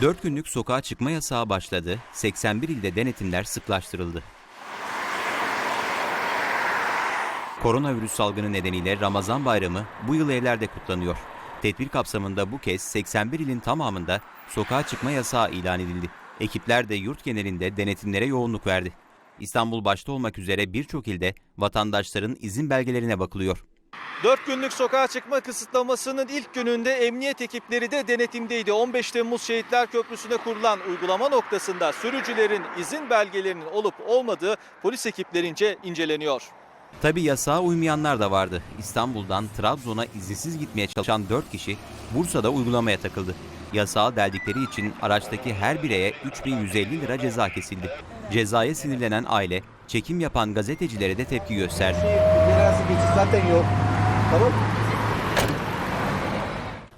4 günlük sokağa çıkma yasağı başladı, 81 ilde denetimler sıklaştırıldı. Koronavirüs salgını nedeniyle Ramazan bayramı bu yıl evlerde kutlanıyor. Tedbir kapsamında bu kez 81 ilin tamamında sokağa çıkma yasağı ilan edildi. Ekipler de yurt genelinde denetimlere yoğunluk verdi. İstanbul başta olmak üzere birçok ilde vatandaşların izin belgelerine bakılıyor. 4 günlük sokağa çıkma kısıtlamasının ilk gününde emniyet ekipleri de denetimdeydi. 15 Temmuz Şehitler Köprüsü'ne kurulan uygulama noktasında sürücülerin izin belgelerinin olup olmadığı polis ekiplerince inceleniyor. Tabi yasağa uymayanlar da vardı. İstanbul'dan Trabzon'a izinsiz gitmeye çalışan 4 kişi Bursa'da uygulamaya takıldı. Yasağı deldikleri için araçtaki her bireye 3150 lira ceza kesildi. Cezaya sinirlenen aile çekim yapan gazetecilere de tepki gösterdi. Geçiş zaten yok. Tamam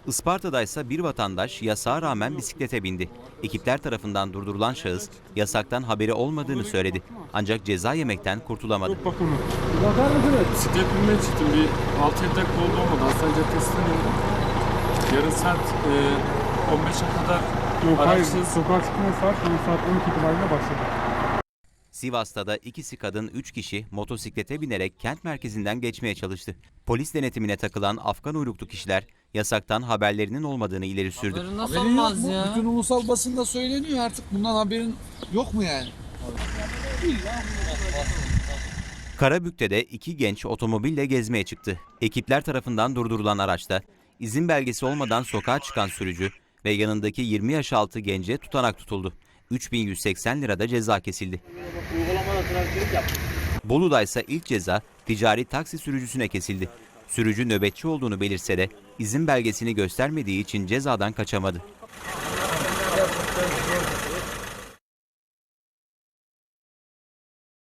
Isparta'da ise bir vatandaş yasağa rağmen bisiklete bindi. Ekipler tarafından durdurulan şahıs yasaktan haberi olmadığını söyledi. Ancak ceza yemekten kurtulamadı. bakımı. Bakar mısınız? Bisiklet binmeye çıktım. Bir 6-7 dakika oldu olmadı. Hastane Caddesi'nden indim. Yarın saat e, 15'e kadar Yok hayır, araçsız sokağa çıkma saat saat 12 itibariyle başladı. Sivas'ta da ikisi kadın 3 kişi motosiklete binerek kent merkezinden geçmeye çalıştı. Polis denetimine takılan Afgan uyruklu kişiler yasaktan haberlerinin olmadığını ileri sürdü. Haberin nasıl Haberin yok olmaz mu? ya? Bütün ulusal basında söyleniyor artık. Bundan haberin yok mu yani? Karabük'te de iki genç otomobille gezmeye çıktı. Ekipler tarafından durdurulan araçta izin belgesi olmadan sokağa çıkan sürücü ve yanındaki 20 yaş altı gence tutanak tutuldu. 3180 lirada ceza kesildi. Bolu'da ise ilk ceza ticari taksi sürücüsüne kesildi. Sürücü nöbetçi olduğunu belirse de izin belgesini göstermediği için cezadan kaçamadı.